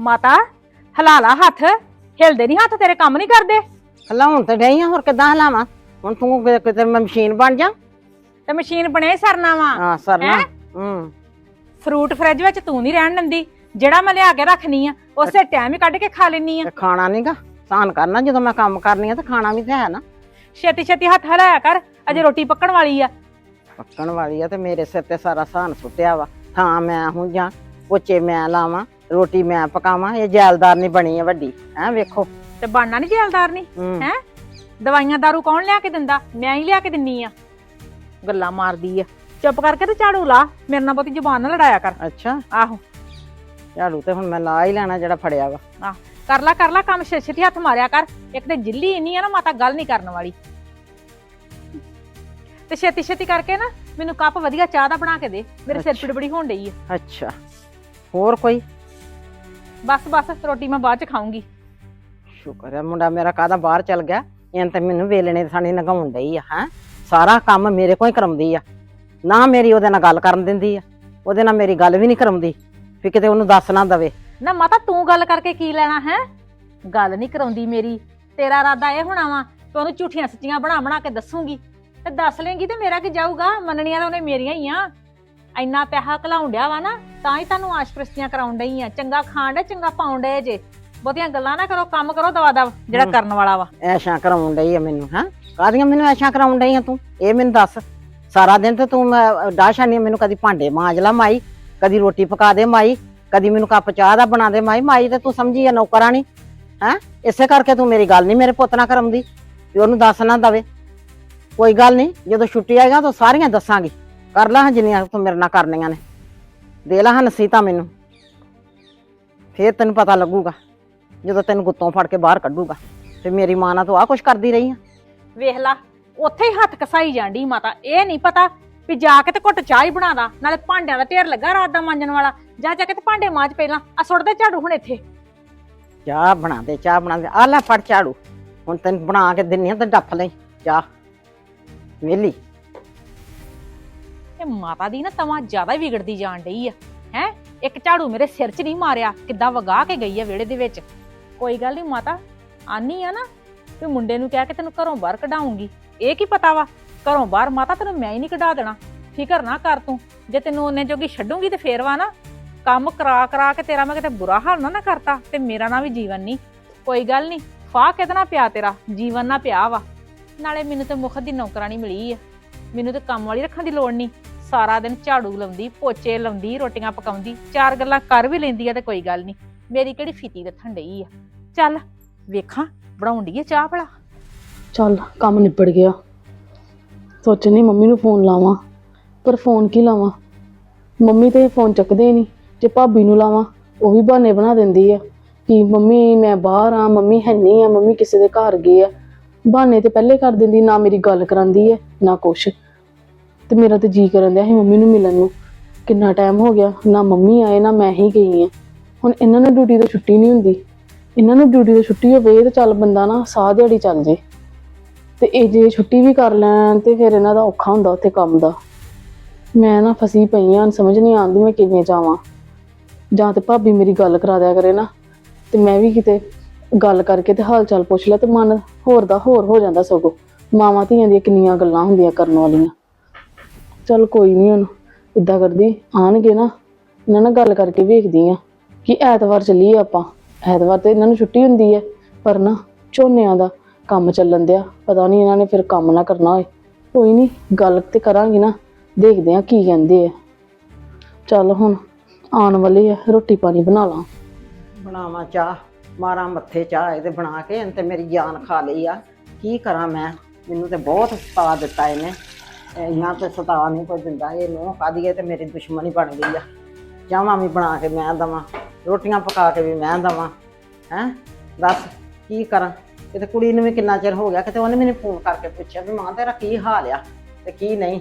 ਮਾਤਾ ਹਲਾਲਾ ਹੱਥ। ਹਿਲਦੇ ਨਹੀਂ ਹੱਥ ਤੇਰੇ ਕੰਮ ਨਹੀਂ ਕਰਦੇ। ਹਲਾਉਣ ਤੇ ਡਈ ਆ ਹੋਰ ਕਿੱਦਾਂ ਹਲਾਵਾਂ? ਹੁਣ ਤੂੰ ਕਿ- ਕਿਤੇ ਮੈਂ ਮਸ਼ੀਨ ਬਣ ਜਾ। ਤੇ ਮਸ਼ੀਨ ਬਣੇ ਸਰਨਾ ਵਾ। ਹਾਂ ਸਰਨਾ। ਹੈਂ? ਹੂੰ। ਫਰੂਟ ਫ੍ਰਿਜ ਵਿੱਚ ਤੂੰ ਨਹੀਂ ਰਹਿਣ ਦਿੰਦੀ। ਜਿਹੜਾ ਮੈਂ ਲਿਆ ਕੇ ਰੱਖਨੀ ਆ ਉਸੇ ਟਾਈਮ ਹੀ ਕੱਢ ਕੇ ਖਾ ਲੈਨੀ ਆ। ਤੇ ਖਾਣਾ ਨਹੀਂਗਾ ਸਾਨ ਕਰਨਾ ਜਦੋਂ ਮੈਂ ਕੰਮ ਕਰਨੀ ਆ ਤੇ ਖਾਣਾ ਵੀ ਤੇ ਹੈ ਨਾ। ਛੇਤੀ ਛੇਤੀ ਹੱਥ ਹਲਾਇਆ ਕਰ ਅਜੇ ਰੋਟੀ ਪੱਕਣ ਵਾਲੀ ਆ। ਪੱਕਣ ਵਾਲੀ ਆ ਤੇ ਮੇਰੇ ਸਿਰ ਤੇ ਸਾਰਾ ਸਾਨ ਸੁੱਟਿਆ ਵਾ। ਥਾਂ ਮੈਂ ਹੁਣ ਜਾਂ ਪੋਚੇ ਮੈਂ ਲਾਵਾਂ। ਰੋਟੀ ਮੈਂ ਪਕਾਵਾਂ ਇਹ ਜੈਲਦਾਰ ਨਹੀਂ ਬਣੀ ਆ ਵੱਡੀ। ਹੈ ਵੇਖੋ। ਤੇ ਬਣਨਾ ਨਹੀਂ ਜੈਲਦਾਰ ਨਹੀਂ ਹੂੰ। ਹੈਂ? ਦਵਾਈਆਂ ਦਾਰੂ ਕੌਣ ਲਿਆ ਕੇ ਦਿੰਦਾ? ਮੈਂ ਹੀ ਲਿਆ ਕੇ ਦਿੰਨੀ ਆ। ਗੱਲਾਂ ਮਾਰਦੀ ਆ। ਚੁੱਪ ਕਰਕੇ ਤੇ ਝਾੜੂ ਲਾ। ਮੇਰੇ ਨਾਲ ਬਹੁਤੀ ਜ਼ੁਬਾਨ ਨਾ ਲੜਾਇਆ ਕਰ। ਅੱਛਾ। ਆਹੋ। ਝਾੜੂ ਤੇ ਹੁਣ ਮੈਂ ਲਾ ਹੀ ਲੈਣਾ ਜਿਹੜਾ ਫੜਿਆ ਵਾ। ਕਰ ਲਾ ਕਰ ਲਾ ਕੰਮ। ਛੇ ਛੇਤੀ ਹੱਥ ਮਾਰਿਆ ਕਰ। ਇੱਕ ਤੇ ਜਿੱਲੀ ਇੰਨੀ ਆ ਨਾ ਮਾਤਾ ਗੱਲ ਨਹੀਂ ਕਰਨ ਵਾਲੀ। ਤੇ ਛੇਤੀ ਛੇਤੀ ਕਰਕੇ ਨਾ ਮੈਨੂੰ ਕੱਪ ਵਧੀਆ ਚਾਹ ਦਾ ਬਣਾ ਕੇ ਦੇ। ਮੇਰੇ ਸਿਰ ਅੱਛਾ। ਪੀੜ ਬੜੀ ਹੋਣ ਡਈ ਆ। ਅੱਛਾ। ਹੋਰ ਕੋਈ? ਬਸ ਬਸ ਰੋਟੀ ਮੈਂ ਬਾਅਦ ਚ ਖਾਊਂਗੀ। ਸ਼ੁਕਰ ਹੈ ਮੁੰਡਾ ਮੇਰਾ ਕਾਹਦਾ ਬਾਹਰ ਚਲ ਗਿਆ। ਇਹਨ ਤੇ ਮੈਨੂੰ ਵੇਲਣੇ ਸਾਨੀ ਨਗਾਉਣ ਡਈ ਆ ਹੈ? ਸਾਰਾ ਕੰਮ ਮੇਰੇ ਕੋਲ ਹੀ ਕਰਾਉਂਦੀ ਆ। ਨਾ ਮੇਰੀ ਉਹਦੇ ਨਾਲ ਗੱਲ ਕਰਨ ਦਿੰਦੀ ਆ ਉਹਦੇ ਨਾਲ ਮੇਰੀ ਗੱਲ ਵੀ ਨਹੀਂ ਕਰਾਉਂਦੀ ਵੀ ਕਿਤੇ ਉਹਨੂੰ ਦੱਸ ਨਾ ਦਵੇ। ਨਾ ਮਾਤਾ ਤੂੰ ਗੱਲ ਕਰਕੇ ਕੀ ਲੈਣਾ ਹੈ? ਗੱਲ ਨਹੀਂ ਕਰਾਉਂਦੀ ਮੇਰੀ। ਤੇਰਾ ਇਰਾਦਾ ਇਹ ਹੋਣਾ ਵਾ ਕਿ ਉਹਨੂੰ ਝੂਠੀਆਂ ਸੱਚੀਆਂ ਬਣਾ ਬਣਾ ਕੇ ਦੱਸੂਗੀ। ਤੇ ਦੱਸ ਲੇਂਗੀ ਤੇ ਮੇਰਾ ਕੀ ਜਾਊਗਾ? ਮੰਨਣੀਆਂ ਤਾਂ ਉਹਨੇ ਮੇਰੀਆਂ ਹੀ ਆ। ਇੰਨਾ ਪੈਸਾ ਘਲਾਉਣ ਡਿਆ ਵਾ ਨਾ ਤਾਂ ਹੀ ਤੁਹਾਨੂੰ ਆਸ਼ਪ੍ਰਿਸਤੀਆਂ ਕਰਾਉਣ ਡਈ ਆ। ਚੰਗਾ ਖਾਣ ਡੇ ਚੰਗਾ ਪਾਉਣ ਡੇ ਜੇ। ਬਹੁਤੀਆਂ ਗੱਲਾਂ ਨਾ ਕਰੋ ਕੰਮ ਕਰੋ ਦਵਾ ਦਵ ਜਿਹੜਾ ਹਮ। ਕਰਨ ਵਾਲਾ ਵਾ। ਐਸ਼ਾਂ ਕਰਾਉਣ ਡਈ ਆ ਮੈਨੂੰ ਹੈ? ਕਾਹਦੀਆਂ ਮੈਨੂੰ ਐਸ਼ਾਂ ਕਰਾਉਣ ਡਈ ਆ ਤੂੰ? ਇਹ ਮੈਨੂੰ ਦੱਸ। ਸਾਰਾ ਦਿਨ ਤੇ ਤੂੰ ਡਾਸ਼ਾਨੀ ਮੈਨੂੰ ਕਦੀ ਭਾਂਡੇ ਮਾਂਜ ਲਾ ਮਾਈ ਕਦੀ ਰੋਟੀ ਪਕਾ ਦੇ ਮਾਈ ਕਦੀ ਮੈਨੂੰ ਕੱਪ ਚਾਹ ਦਾ ਬਣਾ ਦੇ ਮਾਈ। ਮਾਈ ਤੇ ਤੂੰ ਸਮਝੀ ਆ ਨੌਕਰਾਣੀ ਹੈ? ਇਸੇ ਕਰਕੇ ਤੂੰ ਮੇਰੀ ਗੱਲ ਨਹੀਂ ਮੇਰੇ ਪੁੱਤ ਨਾਲ ਕਰਾਉਂਦੀ ਵੀ ਉਹਨੂੰ ਦੱਸ ਨਾ ਦਵੇ। ਕੋਈ ਗੱਲ ਨਹੀਂ ਜਦੋਂ ਛੁੱਟੀ ਆਏਗਾ ਤਾਂ ਸਾਰੀਆਂ ਦੱਸਾਂਗੀ। ਕਰ ਲਾ ਜਿੰਨੀਆਂ ਤੂੰ ਮੇਰੇ ਨਾਲ ਕਰਨੀਆਂ ਨੇ। ਦੇ ਲਾ ਹਾਂ ਨਸੀਤਾ ਮੈਨੂੰ। ਫੇਰ ਤੈਨੂੰ ਪਤਾ ਲੱਗੂਗਾ ਜਦੋਂ ਤੈਨੂੰ ਗੁੱਤੋਂ ਫੜ ਕੇ ਬਾਹਰ ਕੱਢੂਗਾ। ਤੇ ਮੇਰੀ ਮਾਂ ਨਾਲ ਤੂੰ ਆ ਕੁਛ ਕਰਦੀ ਰਹੀ ਆ। ਵੇਖ ਲਾ ਉੱਥੇ ਹੀ ਹੱਥ ਕਸਾਈ ਜਾਂਦੀ ਮਾਤਾ। ਇਹ ਨਹੀਂ ਪਤਾ ਵੀ ਜਾ ਕੇ ਤੇ ਘੁੱਟ ਚਾਹ ਹੀ ਬਣਾਦਾ ਨਾਲੇ ਭਾਂਡਿਆਂ ਦਾ ਢੇਰ ਲੱਗਾ ਰਾਤ ਦਾ ਮਾਂਜਣ ਵਾਲਾ। ਜਾ ਜਾ ਕੇ ਤੇ ਭਾਂਡੇ ਮਾਂਜ ਪਹਿਲਾਂ ਆ ਸੁੱਟ ਦੇ ਝਾੜੂ ਹੁਣ ਇੱਥੇ। ਚਾਹ ਬਣਾ ਦੇ ਚਾਹ ਬਣਾ ਦੇ। ਆ ਲੈ ਫੜ ਝਾੜੂ। ਹੁਣ ਤੈਨੂੰ ਬਣਾ ਕੇ ਦਿੰਨੀ ਆ ਤੇ ਡੱਫ ਲਈ ਚਾਹ। ਵੇਲੀ। ਤੇ ਮਾਤਾ ਦੀ ਨਾ ਤਵਾਂ ਜ਼ਿਆਦਾ ਹੀ ਵਿਗੜਦੀ ਜਾਣ ਡਈ ਆ। ਹੈ? ਇੱਕ ਝਾੜੂ ਮੇਰੇ ਸਿਰ 'ਚ ਨਹੀਂ ਮਾਰਿਆ, ਕਿੱਦਾਂ ਵਗਾ ਕੇ ਗਈ ਆ ਵਿਹੜੇ ਦੇ ਵਿੱਚ? ਕੋਈ ਗੱਲ ਨਹੀਂ ਮਾਤਾ, ਆਨੀ ਆ ਨਾ ਤੇ ਮੁੰਡੇ ਨੂੰ ਕਹਿ ਕੇ ਤੈਨੂੰ ਘਰੋਂ ਬਾਹਰ ਕਢਾਉਂਗੀ। ਇਹ ਕੀ ਪਤਾ ਵਾ? ਘਰੋਂ ਬਾਹਰ ਮਾਤਾ ਤੈਨੂੰ ਮੈਂ ਹੀ ਨਹੀਂ ਕਢਾ ਦੇਣਾ। ਫਿਕਰ ਨਾ ਕਰ ਤੂੰ। ਜੇ ਤੈਨੂੰ ਉਹਨੇ ਜੋਗੀ ਛੱਡੂਗੀ ਤੇ ਫੇਰ ਵਾ ਨਾ, ਕੰਮ ਕਰਾ ਕਰਾ ਕੇ ਤੇਰਾ ਮੈਂ ਕਿਤੇ ਬੁਰਾ ਹਾਲ ਨਾ ਨਾ ਕਰਤਾ ਤੇ ਮੇਰਾ ਨਾ ਵੀ ਜੀਵਨ ਨਹੀਂ। ਕੋਈ ਗੱਲ ਨਹੀਂ, ਫਾਹ ਕਿਹਦੇ ਨਾਲ ਪਿਆ ਤੇਰਾ? ਜੀਵਨ ਨਾ ਪਿਆ ਵਾ। ਨਾਲੇ ਮੈਨੂੰ ਤੇ ਮੁਖ ਦੀ ਨੌਕਰਾਨੀ ਮਿਲੀ ਆ। ਮੈਨੂੰ ਤੇ ਕੰਮ ਵਾਲੀ ਰੱਖਣ ਦੀ ਲੋੜ ਨਹੀਂ। ਸਾਰਾ ਦਿਨ ਝਾੜੂ ਲਾਉਂਦੀ, ਪੋਚੇ ਲਾਉਂਦੀ, ਰੋਟੀਆਂ ਪਕਾਉਂਦੀ, ਚਾਰ ਗੱਲਾਂ ਕਰ ਵੀ ਲੈਂਦੀ ਆ ਤੇ ਕੋਈ ਗੱਲ ਨਹੀਂ। ਮੇਰੀ ਕਿਹੜੀ ਫੀਤੀ ਰੱਖਣ ਡਈ ਆ? ਚੱਲ ਵੇਖਾਂ, ਬਣਾਉਣ ਡਈ ਚਾਹ ਭਲਾ? ਚੱਲ, ਕੰਮ ਨਿਬੜ ਗਿਆ। ਸੋਚਣੀ ਮੰਮੀ ਨੂੰ ਫੋਨ ਲਾਵਾਂ, ਪਰ ਫੋਨ ਕੀ ਲਾਵਾਂ? ਮੰਮੀ ਤੇ ਫੋਨ ਚੱਕਦੇ ਨਹੀਂ, ਜੇ ਭਾਬੀ ਨੂੰ ਲਾਵਾਂ, ਉਹ ਵੀ ਬਹਾਨੇ ਬਣਾ ਦਿੰਦੀ ਆ। ਕਿ ਮੰਮੀ, ਮੈਂ ਬਾਹਰ ਆ, ਮੰਮੀ ਹੈ ਨਹੀਂ ਆ, ਮੰਮੀ ਕਿਸੇ ਦੇ ਘਰ ਗਏ ਆ। ਬਹਾਨੇ ਤੇ ਪਹਿਲੇ ਕਰ ਦਿੰਦੀ, ਨਾ ਮੇਰੀ ਗੱਲ ਕਰਾਂਦੀ ਹੈ ਨਾ ਕੁਛ। ਤੇ ਮੇਰਾ ਤੇ ਜੀ ਕਰਨ ਦਿਆ ਸੀ ਮੰਮੀ ਨੂੰ ਮਿਲਣ ਨੂੰ। ਕਿੰਨਾ ਟਾਈਮ ਹੋ ਗਿਆ, ਨਾ ਮੰਮੀ ਆਏ, ਨਾ ਮੈਂ ਹੀ ਗਈ ਆ ਹੁਣ ਇਹਨਾਂ ਨੂੰ ਡਿਊਟੀ ਤੋਂ ਛੁੱਟੀ ਨਹੀਂ ਹੁੰਦੀ। ਇਹਨਾਂ ਨੂੰ ਡਿਊਟੀ ਤੋਂ ਛੁੱਟੀ ਹੋਵੇ ਤੇ ਚੱਲ ਬੰਦਾ ਨਾ ਸਾਹ ਦਿਹਾੜੀ ਚੱਲ ਜੇ। ਤੇ ਇਹ ਜੇ ਛੁੱਟੀ ਵੀ ਕਰ ਲੈਣ ਤੇ ਫਿਰ ਇਹਨਾਂ ਦਾ ਔਖਾ ਹੁੰਦਾ ਉੱਥੇ ਕੰਮ ਦਾ। ਮੈਂ ਨਾ ਫਸੀ ਪਈ ਆਂ ਸਮਝ ਨਹੀਂ ਆਉਂਦੀ ਮੈਂ ਕਿਵੇਂ ਜਾਵਾਂ। ਜਾਂ ਤੇ ਭਾਬੀ ਮੇਰੀ ਗੱਲ ਕਰਾ ਦਿਆ ਕਰੇ ਨਾ, ਤੇ ਮੈਂ ਵੀ ਕਿਤੇ ਗੱਲ ਕਰਕੇ ਤੇ ਹਾਲ ਚਾਲ ਪੁੱਛ ਲਿਆ ਤੇ ਮਨ ਹੋਰ ਦਾ ਹੋਰ ਹੋ ਜਾਂਦਾ ਸਗੋਂ। ਮਾਵਾਂ ਧੀਆਂ ਦੀਆਂ ਕਿੰਨੀਆਂ ਗੱਲਾਂ ਹੁੰਦੀਆਂ ਕਰਨ ਵਾਲੀਆਂ। ਚਲ ਕੋਈ ਨਹੀਂ ਹੁਣ ਇਦਾਂ ਕਰਦੀ ਆਣਗੇ ਨਾ, ਇਹਨਾਂ ਨਾਲ ਗੱਲ ਕਰਕੇ ਵੇਖਦੀ ਆ ਕਿ ਐਤਵਾਰ ਚੱਲੀਏ ਆਪਾਂ। ਐਤਵਾਰ ਤੇ ਇਹਨਾਂ ਨੂੰ ਛੁੱਟੀ ਹੁੰਦੀ ਹੈ, ਪਰ ਨਾ ਝੋਨਿਆਂ ਦਾ ਕੰਮ ਚੱਲਣ ਦਿਆ, ਪਤਾ ਨਹੀਂ ਇਹਨਾਂ ਨੇ ਫਿਰ ਕੰਮ ਨਾ ਕਰਨਾ ਹੋਏ। ਕੋਈ ਨਹੀਂ ਗੱਲ ਤੇ ਕਰਾਂਗੀ ਨਾ, ਦੇਖਦੇ ਆ ਕੀ ਕਹਿੰਦੇ ਆ। ਚੱਲ ਹੁਣ, ਆਉਣ ਵਾਲੀ ਆ, ਰੋਟੀ ਪਾਣੀ ਬਣਾ ਲਾਂ। ਬਣਾਵਾਂ ਚਾਹ, ਮਾਰਾਂ ਮੱਥੇ ਚਾਹ ਇਹਦੇ ਬਣਾ ਕੇ, ਇਹਨੇ ਤੇ ਮੇਰੀ ਜਾਨ ਖਾ ਲਈ ਆ। ਕੀ ਕਰਾਂ ਮੈਂ? ਮੈਨੂੰ ਤੇ ਬਹੁਤ ਪਾ ਦਿੱਤਾ ਇਹਨੇ। ਇੰਨਾ ਤੇ ਸਤਾ ਨਹੀਂ ਕੋਈ ਦਿੰਦਾ, ਇਹ ਨੂੰ ਕਾਦੀਏ ਤੇ ਮੇਰੀ ਦੁਸ਼ਮਣੀ ਬਣ ਗਈ ਆ। ਚਾਹਾਂ ਵੀ ਬਣਾ ਕੇ ਮੈਂ ਦਵਾਂ, ਰੋਟੀਆਂ ਪਕਾ ਕੇ ਵੀ ਮੈਂ ਦਵਾਂ, ਹੈਂ? ਦੱਸ, ਕੀ ਕਰਾਂ? ਕਿਤੇ ਕੁੜੀ ਨੂੰ ਵੀ ਕਿੰਨਾ ਚਿਰ ਹੋ ਗਿਆ, ਕਿਤੇ ਉਹਨੇ ਮੈਨੂੰ ਫੋਨ ਕਰਕੇ ਪੁੱਛਿਆ ਵੀ ਮਾਂ ਤੇਰਾ ਕੀ ਹਾਲ ਆ ਤੇ ਕੀ ਨਹੀਂ,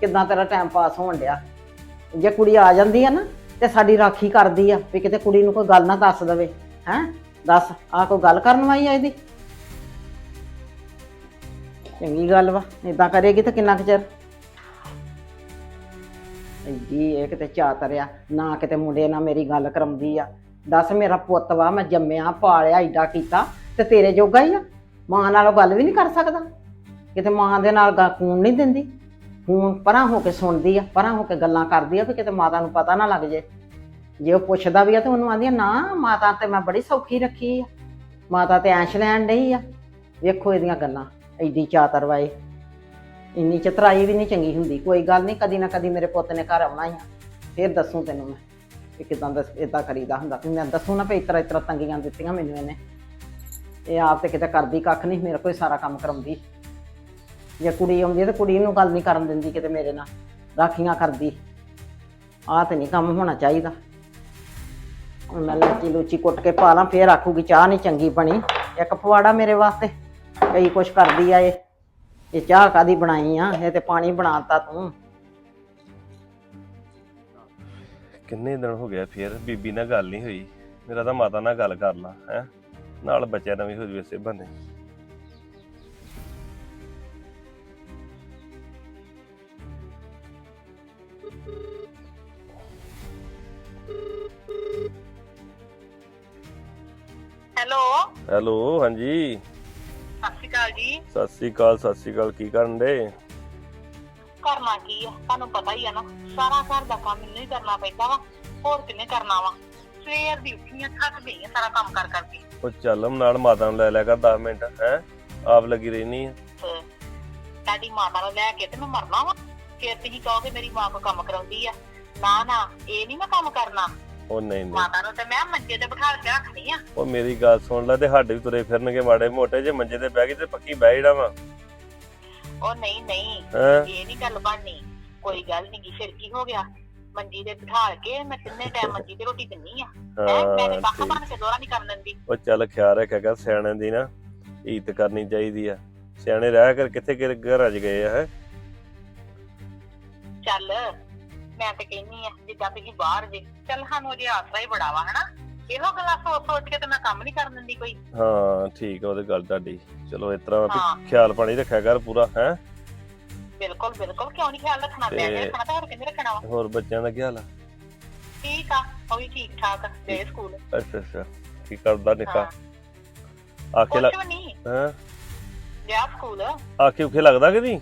ਕਿੱਦਾਂ ਤੇਰਾ ਟਾਈਮ ਪਾਸ ਹੋਣ ਡਿਆ? ਜੇ ਕੁੜੀ ਆ ਜਾਂਦੀ ਆ ਨਾ, ਤੇ ਸਾਡੀ ਰਾਖੀ ਕਰਦੀ ਆ ਵੀ ਕਿਤੇ ਕੁੜੀ ਨੂੰ ਕੋਈ ਗੱਲ ਨਾ ਦੱਸ ਦਵੇ, ਹੈਂ? ਦੱਸ ਆ ਕੋਈ ਗੱਲ ਕਰਨ ਵਾਲੀ ਆ ਇਹਦੀ? ਚੰਗੀ ਗੱਲ ਵਾ ਇਦਾਂ ਕਰੇਗੀ ਤਾਂ ਕਿੰਨਾ ਕੁ ਚਿਰ? ਐਡੀ ਇਹ ਕਿਤੇ ਚਾਤਰਿਆ ਨਾ ਕਿਤੇ ਮੁੰਡੇ ਨਾਲ ਮੇਰੀ ਗੱਲ ਕਰਾਉਂਦੀ ਆ। ਦੱਸ ਮੇਰਾ ਪੁੱਤ ਵਾ, ਮੈਂ ਜੰਮਿਆ, ਪਾਲਿਆ, ਏਡਾ ਕੀਤਾ, ਤੇ ਤੇਰੇ ਜੋਗਾ ਹੀ ਆ। ਮਾਂ ਨਾਲੋਂ ਗੱਲ ਵੀ ਨਹੀਂ ਕਰ ਸਕਦਾ। ਕਿਤੇ ਮਾਂ ਦੇ ਨਾਲ ਗਾ ਨਹੀਂ ਦਿੰਦੀ। ਖੂਨ ਪਰਾਂ ਹੋ ਕੇ ਸੁਣਦੀ ਆ, ਪਰਾਂ ਹੋ ਕੇ ਗੱਲਾਂ ਕਰਦੀ ਆ, ਵੀ ਕਿਤੇ ਮਾਤਾ ਨੂੰ ਪਤਾ ਨਾ ਲੱਗ ਜੇ। ਜੇ ਉਹ ਪੁੱਛਦਾ ਵੀ ਆ ਤੇ ਉਹਨੂੰ ਆਂਦੀ ਆ ਨਾ, ਮਾਤਾ ਤੇ ਮੈਂ ਬੜੀ ਸੌਖੀ ਰੱਖੀ ਆ। ਮਾਤਾ ਤੇ ਐਂਸ਼ ਲੈਣ ਡਈ ਆ। ਵੇਖੋ ਇਹਦੀਆਂ ਗੱਲਾਂ। ਐਡੀ ਚਾਤਰ ਵਾਏ। ਇੰਨੀ ਚਤਰਾਈ ਵੀ ਨਹੀਂ ਚੰਗੀ ਹੁੰਦੀ। ਕੋਈ ਗੱਲ ਨਹੀਂ, ਕਦੀ ਨਾ ਕਦੀ ਮੇਰੇ ਪੁੱਤ ਨੇ ਘਰ ਆਉਣਾ ਹੀ ਆ। ਫੇਰ ਦੱਸੂ ਤੈਨੂੰ ਮੈਂ ਕਿ ਕਿਦਾਂ ਦਾ ਇਦਾਂ ਕਰੀਦਾ ਹੁੰਦਾ। ਤੇ ਮੈਂ ਦੱਸੂ ਨਾ ਵੀ ਇਤਰਾ ਇਤਰਾ ਤੰਗੀਆਂ ਦਿੱਤੀਆਂ ਮੈਨੂੰ ਇਹਨੇ। ਇਹ ਆਪ ਤੇ ਕਿਤੇ ਕਰਦੀ ਕੱਖ ਨਹੀਂ, ਮੇਰੇ ਕੋਈ ਸਾਰਾ ਕੰਮ ਕਰਾਉਂਦੀ। ਜੇ ਕੁੜੀ ਆਉਂਦੀ ਹੈ ਤੇ ਕੁੜੀ ਨੂੰ ਗੱਲ ਨਹੀਂ ਕਰਨ ਦਿੰਦੀ ਕਿਤੇ ਮੇਰੇ ਨਾਲ। ਰਾਖੀਆਂ ਕਰਦੀ। ਆਹ ਤੇ ਨਹੀਂ ਕੰਮ ਹੋਣਾ ਚਾਹੀਦਾ। ਹੁਣ ਮੈਂ ਲੱਚੀ ਲੁਚੀ ਕੁੱਟ ਕੇ ਪਾ ਲਾਂ, ਫੇਰ ਆਖੂਗੀ ਚਾਹ ਨਹੀਂ ਚੰਗੀ ਬਣੀ। ਇੱਕ ਪਵਾੜਾ ਮੇਰੇ ਵਾਸਤੇ। ਕਈ ਕੁਛ ਕਰਦੀ ਆ ਇਹ। ਇਹ ਚਾਹ ਕਾਦੀ ਬਣਾਈ ਆ? ਇਹ ਤੇ ਪਾਣੀ ਬਣਾਤਾ ਤੂੰ। ਕਿੰਨੇ ਦਿਨ ਹੋ ਗਿਆ ਫੇਰ? ਬੀਬੀ ਨਾਲ ਗੱਲ ਨਹੀਂ ਹੋਈ। ਮੇਰਾ ਤਾਂ ਮਾਤਾ ਨਾਲ ਗੱਲ ਕਰ ਲਾ ਹੈ। ਨਾਲ ਬੱਚਿਆਂ ਨਾਲ ਵੀ ਹੋ ਜਵੇ ਸੇ ਬੰਨੇ ਹੈਲੋ। ਹੈਲੋ ਹਾਂਜੀ। ਸਤਿ ਸ੍ਰੀ ਅਕਾਲ ਸਤਿ ਸ੍ਰੀ ਅਕਾਲ ਕੀ ਕਰਨ ਦੇ? ਕਰਨਾ ਕੀ ਆ? ਤੁਹਾਨੂੰ ਪਤਾ ਹੀ ਆ ਨਾ ਸਾਰਾ ਘਰ ਦਾ ਕੰਮ ਮੈਨੂੰ ਹੀ ਕਰਨਾ ਪੈਂਦਾ ਵਾ ਹੋਰ ਕਿੰਨੇ ਕਰਨਾ ਵਾ? ਸਵੇਰ ਦੀ ਉੱਠੀ ਆ ਥੱਕ ਗਈ ਆ ਸਾਰਾ ਕੰਮ ਕਰ ਕਰਕੇ। ਉਹ ਚੱਲਮ ਨਾਲ ਮਾਤਾ ਨੂੰ ਲੈ ਲਿਆ ਕਰ 10 ਮਿੰਟ ਹੈ? ਆਪ ਲੱਗੀ ਰਹਿਣੀ ਆ। ਤੇ ਤੁਹਾਡੀ ਮਾਤਾ ਨੂੰ ਲੈ ਕੇ ਤੇ ਮੈਂ ਮਰਨਾ ਵਾ। ਫਿਰ ਤੁਸੀਂ ਕਹੋਗੇ ਮੇਰੀ ਮਾਂ ਕੋ ਕੰਮ ਕਰਾਉਂਦੀ ਆ। ਨਾ ਨਾ ਇਹ ਨਹੀਂ ਮੈਂ ਕੰਮ ਕਰਨਾ। ਉਹ ਨਹੀਂ ਨਹੀਂ। ਮਾਤਾ ਨੂੰ ਤੇ ਮੈਂ ਮੰਜੇ ਤੇ ਬਿਠਾ ਕੇ ਰੱਖਣੀ ਆ। ਉਹ ਮੇਰੀ ਗੱਲ ਸੁਣ ਲੈ ਤੇ ਸਾਡੇ ਵੀ ਤੁਰੇ ਫਿਰਨਗੇ ਮਾੜੇ ਮੋਟੇ ਜੇ ਮੰਜੇ ਤੇ ਬਹਿ ਗਏ ਤੇ ਪੱਕੀ ਬਹਿ ਜਿਹੜਾ ਵਾ। ਉਹ ਨਹੀਂ ਨਹੀਂ। ਹੈ? ਇਹ ਨਹੀਂ ਗੱਲ ਬਣਨੀ। ਕੋਈ ਗੱਲ ਨਹੀਂ ਗੀ ਫਿਰ ਕੀ ਹੋ ਗਿਆ? ਮੰਜੀ ਤੇ ਬਿਠਾ ਕੇ ਮੈਂ ਤਿੰਨੇ ਟਾਈਮ ਮੰਜੀ ਤੇ ਰੋਟੀ ਦਿੰਨੀ ਆ? ਹੈਂ? ਮੈਂ ਤੇ ਹਾਂ ਕੱਖ ਠੀਕ। ਬਣ ਕੇ ਦੋਰਾ ਨਹੀਂ ਕਰਨ ਦਿੰਦੀ। ਉਹ ਚੱਲ ਖਿਆਲ ਰੱਖਿਆ ਕਰ ਸਿਆਣਿਆਂ ਦੀ ਨਾ ਇੱਜ਼ਤ ਕਰਨੀ ਚਾਹੀਦੀ ਆ। ਸਿਆਣੇ ਰਹਿ ਕਰ ਕਿੱਥੇ ਕਿ ਘਰਾਂ ਗਏ ਆ ਹੈ? ਚੱਲ। ਮੈਂ ਤੇ ਕਹਿੰਨੀ ਆ ਜਿੱਦਾਂ ਤੁਸੀਂ ਬਾਹਰ ਜੇ ਚੱਲ ਸਾਨੂੰ ਜੇ ਆਸਰਾ ਹੀ ਬੜਾ ਵਾ ਹਨਾ? ਇਹੋ ਗੱਲਾਂ ਸੋਚ ਸੋਚ ਕੇ ਤੇ ਮੈਂ ਕੰਮ ਨਹੀਂ ਕਰਨ ਦਿੰਦੀ ਕੋਈ। ਹਾਂ ਠੀਕ ਆ ਉਹਦੇ ਗੱਲ ਤੁਹਾਡੀ। ਚਲੋ ਇਸ ਤਰ੍ਹਾਂ ਹਾਂ। ਵੀ ਖਿਆਲ ਪਾਣੀ ਰੱਖਿਆ ਕਰ ਪੂਰਾ ਹੈ? ਬਿਲਕੁਲ ਬਿਲਕੁਲ ਕਿਉਂ ਨਹੀਂ ਖਿਆਲ ਰੱਖਣਾ? ਪਿਆ ਤੇ- ਜੇ ਰੱਖਣਾ ਤਾਂ ਹੋਰ ਕਿੰਨੇ ਰੱਖਣਾ ਵਾ? ਹੋਰ ਬੱਚਿਆਂ ਦਾ ਕੀ ਹਾਲ ਆ? ਠੀਕ ਆ ਉਹ ਵੀ ਠੀਕ ਠਾਕ ਗਏ ਸਕੂਲ। ਅੱਛਾ ਅੱਛਾ ਕੀ ਕਰਦਾ ਨਿੱਕਾ? ਹਾਂ। ਆਖੇ ਲੱਗ ਕੁਛ ਵੀ ਨਹੀਂ ਹਾਂ? ਗਿਆ ਸਕੂਲ। ਆਖੇ ਉਖੇ ਲੱਗਦਾ ਕਿ ਨਹੀਂ?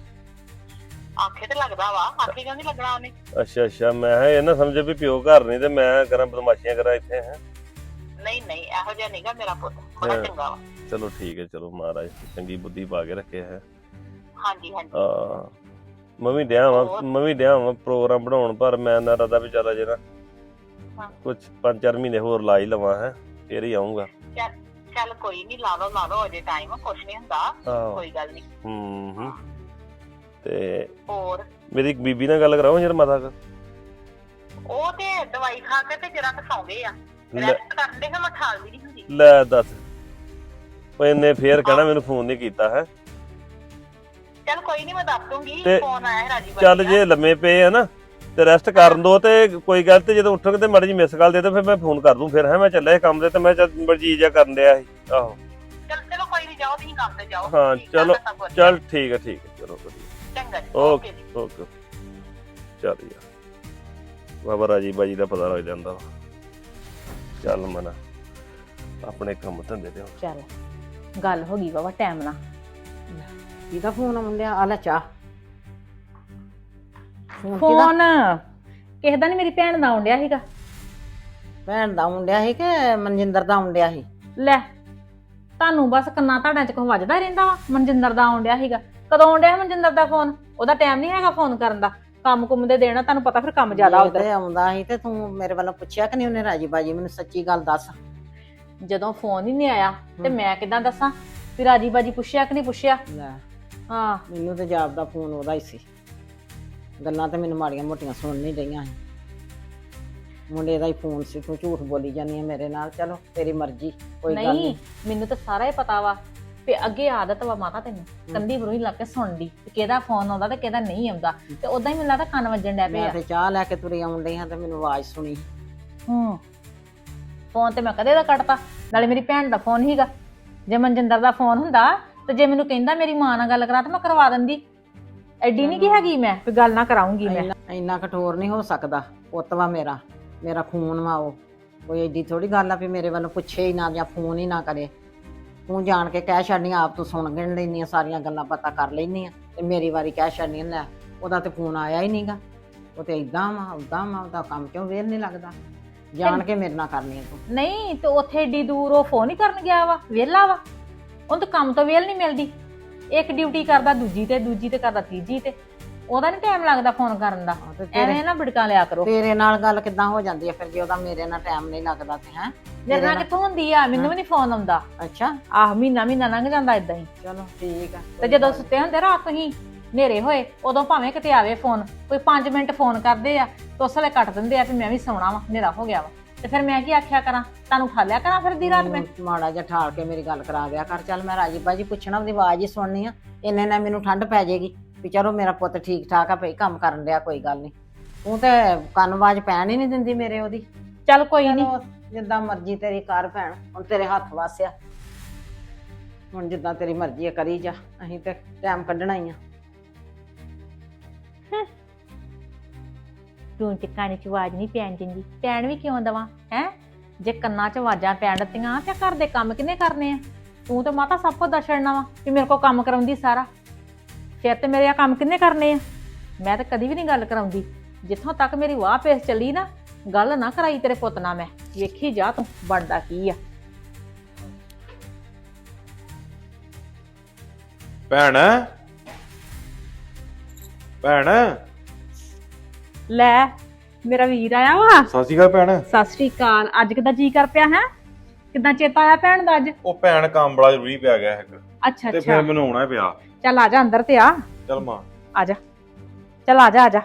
ਆਖੇ ਤੇ ਲੱਗਦਾ ਵਾ ਆਖੇ ਕਿਉਂ ਨਹੀਂ ਲੱਗਣਾ ਉਹਨੇ? ਅੱਛਾ ਅੱਛਾ ਮੈਂ ਕਿਹਾ ਇਹ ਨਾ ਸਮਝੇ ਵੀ ਪਿਓ ਘਰ ਨਹੀਂ ਤੇ ਮੈਂ ਕਰਾਂ ਬਦਮਾਸ਼ੀਆਂ ਕਰਾਂ ਇੱਥੇ ਹੈ? ਨਹੀਂ ਨਹੀਂ ਇਹੋ ਜਿਹਾ ਨਹੀਂਗਾ ਮੇਰਾ ਪੁੱਤ ਬੜਾ ਹਾਂ। ਚੰਗਾ ਵਾ। ਚਲੋ ਠੀਕ ਹੈ ਚਲੋ ਮਹਾਰਾਜ ਚੰਗੀ ਬੁੱਧੀ ਪਾ ਕੇ ਰੱਖਿਆ ਹੈ? ਹਾਂਜੀ ਹਾਂਜੀ। ਆ ਮੈਂ ਵੀ ਡਿਆ ਵਾਂ ਹੋਰ? ਮੈਂ ਵੀ ਡਿਆ ਵਾਂ ਪ੍ਰੋਗਰਾਮ ਬਣਾਉਣ ਪਰ ਮੈਂ ਨਾ ਰਦਾ ਵੀ ਚੱਲ ਜੇ ਨਾ ਹਾਂ। ਕੁਝ ਪੰਜ ਚਾਰ ਮਹੀਨੇ ਹੋਰ ਲਾ ਹੀ ਲਵਾਂ ਹੈ? ਫੇਰ ਹੀ ਆਉਂਗਾ ਚੱਲ ਕੋਈ ਨਹੀਂ ਲਾ ਲਓ ਲਾ ਲਓ ਅਜੇ ਟਾਈਮ ਕੁਛ ਨਹੀਂ ਹੁੰਦਾ। ਆਹੋ। ਕੋਈ ਗੱਲ ਨਹੀਂ ਹੂੰ। ਹੂੰ। ਤੇ ਹੋਰ? ਮੇਰੀ ਇੱਕ ਬੀਬੀ ਨਾਲ ਗੱਲ ਕਰਾਓ ਯਾਰ ਮਾਤਾ ਕੋ ਉਹ ਤੇ ਦਵਾਈ ਖਾ ਕੇ ਤੇ ਜਰਾ ਸੌਂਦੇ ਆ। ਲੈ। ਰੈਸਟ ਕਰਨ ਦੇ ਮੈਂ ਠਾਲ ਵੀ ਨਹੀਂ ਹੁੰਦੀ। ਲੈ ਦੱਸ। ਉਹ ਇਹਨੇ ਫੇਰ ਕਹਿਣਾ ਮੈਨੂੰ ਫੋਨ ਨਹੀਂ ਕੀਤਾ ਹੈ। ਚੱਲ ਕੋਈ ਨਹੀਂ ਮੈਂ ਦੱਸ ਦੂੰਗੀ ਤੇ ਫੋਨ ਆਇਆ ਹੈ ਰਾਜੀ ਬਾਈ ਚੱਲ ਦਾ। ਜੇ ਲੰਮੇ ਪਏ ਆ ਨਾ ਤੇ ਰੈਸਟ ਕਰਨ ਦੋ ਤੇ ਕੋਈ ਗੱਲ ਤੇ ਜਦੋਂ ਉੱਠਣਗੇ ਤੇ ਮਾੜੀ ਜੀ ਮਿਸ ਕਾਲ ਦੇ ਦੋ ਫਿਰ ਮੈਂ ਫੋਨ ਕਰ ਦੂੰ ਫਿਰ ਹੈ। ਮੈਂ ਚੱਲਿਆ ਸੀ ਕੰਮ ਤੇ ਤੇ ਮੈਂ ਚੱਲ ਬੜੀ ਜਾ ਕਰਨ ਡਿਆ ਸੀ। ਆਹੋ। ਚੱਲ ਚਲੋ ਕੋਈ ਨਹੀਂ ਜਾਓ ਤੁਸੀਂ ਕੰਮ ਤੇ ਜਾਓ। ਹਾਂ, ਠੀਕ ਆ, ਚਲੋ, ਸਭ ਵਧੀਆ। ਚੱਲ ਠੀਕ ਹੈ ਠੀਕ ਹੈ ਚਲੋ ਵਧੀਆ। ਚੰਗਾ ਜੀ ਓਕੇ। ਓਕੇ ਜੀ। ਓਕੇ। ਚੱਲ ਯਾਰ। ਬਾਬਾ ਰਾਜੀ ਬਾਜੀ ਦਾ ਪਤਾ ਲੱਗ ਜਾਂਦਾ ਵਾ। ਚੱਲ ਮਨਾ। ਆਪਣੇ ਕੰਮ ਧੰਦੇ ਤੇ ਹੁਣ। ਚੱਲ ਗੱਲ ਹੋ ਗਈ ਬਾਬਾ ਟਾਈਮ ਨਾਲ। ਕਿਹਦਾ ਫੋਨ ਆਉਂਦਿਆ ਆ ਲੈ ਚਾਹ। ਫੋਨ ਕਿਹਦਾ? ਫੋਨ ਕਿਸੇ ਦਾ ਨਹੀਂ ਮੇਰੀ ਭੈਣ ਦਾ ਆਉਂਦਿਆ ਸੀਗਾ। ਭੈਣ ਦਾ ਆਉਂਦਿਆ ਸੀ ਕਿ ਮਨਜਿੰਦਰ ਦਾ ਆਉਂਦਿਆ ਸੀ? ਲੈ ਤੁਹਾਨੂੰ ਬਸ ਕੰਨਾਂ ਤੁਹਾਡਾਂ ਚ ਕੋਈ ਵੱਜਦਾ ਰਹਿੰਦਾ ਵਾ ਮਨਜਿੰਦਰ ਦਾ ਆਉਂਦਿਆ ਸੀਗਾ। ਕਦੋਂ ਆਉਂਦਿਆ ਮਨਜਿੰਦਰ ਦਾ ਫੋਨ ਉਹਦਾ ਟਾਈਮ ਨਹੀਂ ਹੈਗਾ ਫੋਨ ਕਰਨ ਦਾ। ਕੰਮ ਕੁੰਮ ਦੇ ਦੇਣਾ ਤੁਹਾਨੂੰ ਪਤਾ ਫਿਰ ਕੰਮ ਜ਼ਿਆਦਾ ਜੇ ਉਧਰ ਤੇ ਆਉਂਦਾ ਸੀ ਤੇ ਤੂੰ ਮੇਰੇ ਵੱਲੋਂ ਪੁੱਛਿਆ ਕਿ ਨਹੀਂ ਉਹਨੇ ਰਾਜੀ ਬਾਜੀ ਮੈਨੂੰ ਸੱਚੀ ਗੱਲ ਦੱਸ। ਜਦੋਂ ਫੋਨ ਹੀ ਨਹੀਂ ਆਇਆ ਤੇ ਹਮ। ਮੈਂ ਕਿਦਾਂ ਦੱਸਾਂ? ਵੀ ਰਾਜੀ ਬਾਜੀ ਪੁੱਛਿਆ ਕਿ ਨਹੀਂ ਪੁੱਛਿਆ? ਲੈ ਹਾਂ। ਮੈਨੂੰ ਤੇ ਜਾਬ ਦਾ ਫੋਨ ਉਹਦਾ ਹੀ ਸੀ। ਗੱਲਾਂ ਤੇ ਮੈਨੂੰ ਮਾੜੀਆਂ ਮੋਟੀਆਂ ਸੁਣ ਨਹੀਂ ਰਹੀਆਂ ਸੀ। ਮੁੰਡੇ ਦਾ ਹੀ ਫੋਨ ਸੀ ਤੂੰ ਝੂਠ ਬੋਲੀ ਜਾਂਦੀ ਹੈ ਮੇਰੇ ਨਾਲ। ਚਲੋ ਤੇਰੀ ਮਰਜ਼ੀ ਕੋਈ ਗੱਲ ਨਹੀਂ ਨਹੀਂ। ਮੈਨੂੰ ਤਾਂ ਸਾਰਾ ਹੀ ਪਤਾ ਵਾ ਤੇ ਅੱਗੇ ਆਦਤ ਵਾ ਮਾਤਾ ਤੈਨੂੰ। ਕੰਦੀ ਬਰੂਹੀ ਲੱਗ ਕੇ ਸੁਣਦੀ ਤੇ ਕਿਹਦਾ ਫੋਨ ਆਉਂਦਾ ਤੇ ਕਿਹਦਾ ਨਹੀਂ ਆਉਂਦਾ। ਤੇ ਉਦਾਂ ਹੀ ਮੈਨੂੰ ਲੱਗਦਾ ਕੰਨ ਵੱਜਣ ਡੈ ਮੈਂ ਤੇ ਚਾਹ ਲੈ ਕੇ ਤੁਰੀ ਆਉਣ ਡਈ ਹਾਂ ਤੇ ਮੈਨੂੰ ਆਵਾਜ਼ ਸੁਣੀ। ਹੂੰ। ਫੋਨ ਤੇ ਮੈਂ ਕਦੇ ਦਾ ਕੱਟਤਾ ਨਾਲੇ ਮੇਰੀ ਭੈਣ ਦਾ ਫੋਨ ਹੀਗਾ ਜੇ ਮਨਜਿੰਦਰ ਦਾ ਫੋਨ ਹੁੰਦਾ ਤੇ ਜੇ ਮੈਨੂੰ ਕਹਿੰਦਾ ਮੇਰੀ ਮਾਂ ਨਾਲ ਗੱਲ ਕਰਾ ਤੇ ਮੈਂ ਕਰਵਾ ਦਿੰਦੀ। ਐਡੀ ਨਹੀਂ ਕੀ ਹੈਗੀ ਮੈਂ ਕੋਈ ਗੱਲ ਨਾ ਕਰਾਉਂਗੀ ਮੈਂ। ਇੰਨਾ ਇੰਨਾ ਕਠੋਰ ਨਹੀਂ ਹੋ ਸਕਦਾ ਪੁੱਤ ਵਾ ਮੇਰਾ। ਮੇਰਾ ਖੂਨ ਵਾ ਉਹ ਕੋਈ ਏਡੀ ਥੋੜੀ ਗੱਲ ਆ ਵੀ ਮੇਰੇ ਵੱਲੋਂ ਪੁੱਛੇ ਹੀ ਨਾ ਜਾਂ ਫੋਨ ਹੀ ਨਾ ਕਰੇ। ਤੂੰ ਜਾਣ ਕੇ ਕਹਿ ਛੱਡਨੀ, ਆਪ ਤੂੰ ਸੁਣ ਗਿਣ ਲੈਨੀ ਆ, ਸਾਰੀਆਂ ਗੱਲਾਂ ਪਤਾ ਕਰ ਲੈਨੀ ਆ ਤੇ ਮੇਰੀ ਵਾਰੀ ਕਹਿ ਛੱਡਨੀ ਲੈ, ਉਹਦਾ ਤੇ ਫੋਨ ਆਇਆ ਹੀ ਨਹੀਂਗਾ ਉਹ ਤੇ ਇਦਾਂ ਵਾ ਉਦਾਂ ਵਾ, ਉਹਦਾ ਕੰਮ ਚੋਂ ਵੇਰ ਨਹੀਂ ਲੱਗਦਾ? ਜਾਣ ਕੇ ਮੇਰੇ ਨਾਲ ਕਰਨੀ ਆ ਤੂੰ। ਨਹੀਂ, ਤੇ ਉੱਥੇ ਏਡੀ ਦੂਰ ਉਹ ਫੋਨ ਹੀ ਕਰਨ ਗਿਆ ਵਾ ਵਿਹਲਾ ਵਾ। ਉਹਨੂੰ ਤਾਂ ਕੰਮ ਤੋਂ ਵੇਲ ਨਹੀਂ ਮਿਲਦੀ। ਇੱਕ ਡਿਊਟੀ ਕਰਦਾ ਦੂਜੀ ਤੇ ਦੂਜੀ ਤੇ ਕਰਦਾ ਤੀਜੀ ਤੇ। ਉਹਦਾ ਨਹੀਂ ਟਾਈਮ ਲੱਗਦਾ ਫੋਨ ਕਰਨ ਦਾ। ਹਾਂ, ਤੇ ਤੇਰੇ ਐਵੇਂ ਨਾ ਬਿੜਕਾਂ ਲਿਆ ਕਰੋ। ਤੇਰੇ ਨਾਲ ਗੱਲ ਕਿੱਦਾਂ ਹੋ ਜਾਂਦੀ ਆ? ਫਿਰ ਜੇ ਉਹਦਾ ਮੇਰੇ ਨਾਲ ਟਾਈਮ ਨਹੀਂ ਲੱਗਦਾ ਤੇ ਹੈ? ਮੇਰੇ ਨਾਲ ਕਿੱਥੋਂ ਹੁੰਦੀ ਆ? ਮੈਨੂੰ ਵੀ ਨਹੀਂ ਫੋਨ ਆਉਂਦਾ। ਅੱਛਾ। ਆਹ ਮਹੀਨਾ ਮਹੀਨਾ ਲੰਘ ਜਾਂਦਾ ਇਦਾਂ ਹੀ। ਚਲੋ ਠੀਕ ਆ। ਤੇ ਜਦੋਂ ਸੁੱਤੇ ਹੁੰਦੇ ਰਾਤ ਤੁਸੀਂ ਹਨੇਰੇ ਹੋਏ ਉਦੋਂ ਭਾਵੇਂ ਕਿਤੇ ਆਵੇ ਫੋਨ ਕੋਈ 5 ਮਿੰਟ ਫੋਨ ਕਰਦੇ ਆ ਤੇ ਉਸ ਵੇਲੇ ਕੱਟ ਦਿੰਦੇ ਆ ਵੀ ਮੈਂ ਵੀ ਸੌਣਾ ਵਾ ਹਨੇਰਾ ਹੋ ਗਿਆ ਵਾ। ਤੇ ਫਿਰ ਮੈਂ ਕੀ ਆਖਿਆ ਕਰਾਂ? ਤੁਹਾਨੂੰ ਖਾ ਲਿਆ ਕਰਾਂ ਫਿਰ ਦੀ ਰਾਤ ਮੈਂ? ਮੈਨੂੰ ਮਾੜਾ ਜਿਹਾ ਠਾਲ ਕੇ ਮੇਰੀ ਗੱਲ ਕਰਾ ਦਿਆ ਕਰ। ਚੱਲ ਮੈਂ ਰਾਜੀ ਬਾਜੀ ਪੁੱਛਣਾ ਉਹਦੀ ਆਵਾਜ਼ ਹੀ ਸੁਣਨੀ ਆ। ਇੰਨੇ ਨਾਲ ਮੈਨੂੰ ਠੰਡ ਪੈ ਜਾਏਗੀ। ਵੀ ਚਲੋ ਮੇਰਾ ਪੁੱਤ ਠੀਕ ਠਾਕ ਆ ਭਈ ਕੰਮ ਕਰਨ ਡਿਆ ਕੋਈ ਗੱਲ ਨਹੀਂ ਤੂੰ ਤੇ ਕੰਨ ਆਵਾਜ਼ ਪੈਣ ਹੀ ਨਹੀਂ ਦਿੰਦੀ ਮੇਰੇ ਉਹਦੀ। ਚੱਲ ਕੋਈ ਨਹੀਂ ਚਲੋ ਜਿੱਦਾਂ ਮਰਜ਼ੀ ਤੇਰੀ ਕਰ ਭੈਣ ਹੁਣ ਤੇਰੇ ਹੱਥ ਵਾਸਿਆ। ਹੁਣ ਜਿੱਦਾਂ ਤੇਰੀ ਮਰਜ਼ੀ ਆ ਕਰੀ ਜਾ ਅਸੀਂ ਤੇ ਟਾਈਮ ਕੱਢਣਾ ਹੀ ਆ। ਤੂੰ ਤੇ ਕੰਨ 'ਚ ਆਵਾਜ਼ ਨਹੀਂ ਪੈਣ ਦਿੰਦੀ। ਪੈਣ ਵੀ ਕਿਉਂ ਦਵਾਂ ਹੈ? ਜੇ ਕੰਨਾਂ 'ਚ ਆਵਾਜ਼ਾਂ ਪੈਣ ਦਿੱਤੀਆਂ ਤੇ ਘਰ ਦੇ ਕੰਮ ਕਿੰਨੇ ਕਰਨੇ ਆ? ਤੂੰ ਤੇ ਮਾਤਾ ਸਭ ਕੁਝ ਛੱਡਣਾ ਵਾ ਕਿ ਮੇਰੇ ਕੋਲ ਕੰਮ ਕਰਾਉਂਦੀ ਸਾਰਾ। ਫਿਰ ਤੇ ਮੇਰੇ ਆ ਕੰਮ ਕਿੰਨੇ ਕਰਨੇ ਆ? ਮੈਂ ਤਾਂ ਕਦੀ ਵੀ ਨਹੀਂ ਗੱਲ ਕਰਾਉਂਦੀ। ਜਿੱਥੋਂ ਤੱਕ ਮੇਰੀ ਵਾਹ ਪੇਸ ਚੱਲੀ ਨਾ ਗੱਲ ਨਾ ਕਰਾਈ ਤੇਰੇ ਪੁੱਤ ਨਾਲ ਮੈਂ। ਵੇਖੀ ਜਾ ਤੂੰ ਬਣਦਾ ਕੀ ਆ। ਭੈਣ। ਭੈਣ। ਲੈ ਮੇਰਾ ਵੀਰ ਆਇਆ ਵਾ। ਸਤਿ ਸ਼੍ਰੀ ਅਕਾਲ ਭੈਣ। ਸਤਿ ਸ੍ਰੀ ਅਕਾਲ। ਅੱਜ ਕਿਦਾਂ ਜੀ ਕਰ ਪਿਆ ਹੈ? ਕਿਦਾਂ ਚੇਤਾ ਆਇਆ ਭੈਣ ਦਾ ਅੱਜ? ਉਹ ਭੈਣ ਕੰਮ ਬੜਾ ਜ਼ਰੂਰੀ ਪਿਆ ਗਿਆ ਹੈ ਅੱਛਾ ਤੇ ਅੱਛਾ। ਫਿਰ ਮੈਨੂੰ ਆਉਣਾ ਪਿਆ। ਚੱਲ ਆ ਜਾ ਅੰਦਰ ਤੇ ਆ। ਚਲ ਮਾਂ। ਆ ਜਾ। ਚੱਲ ਆ ਜਾ ਆ ਜਾ।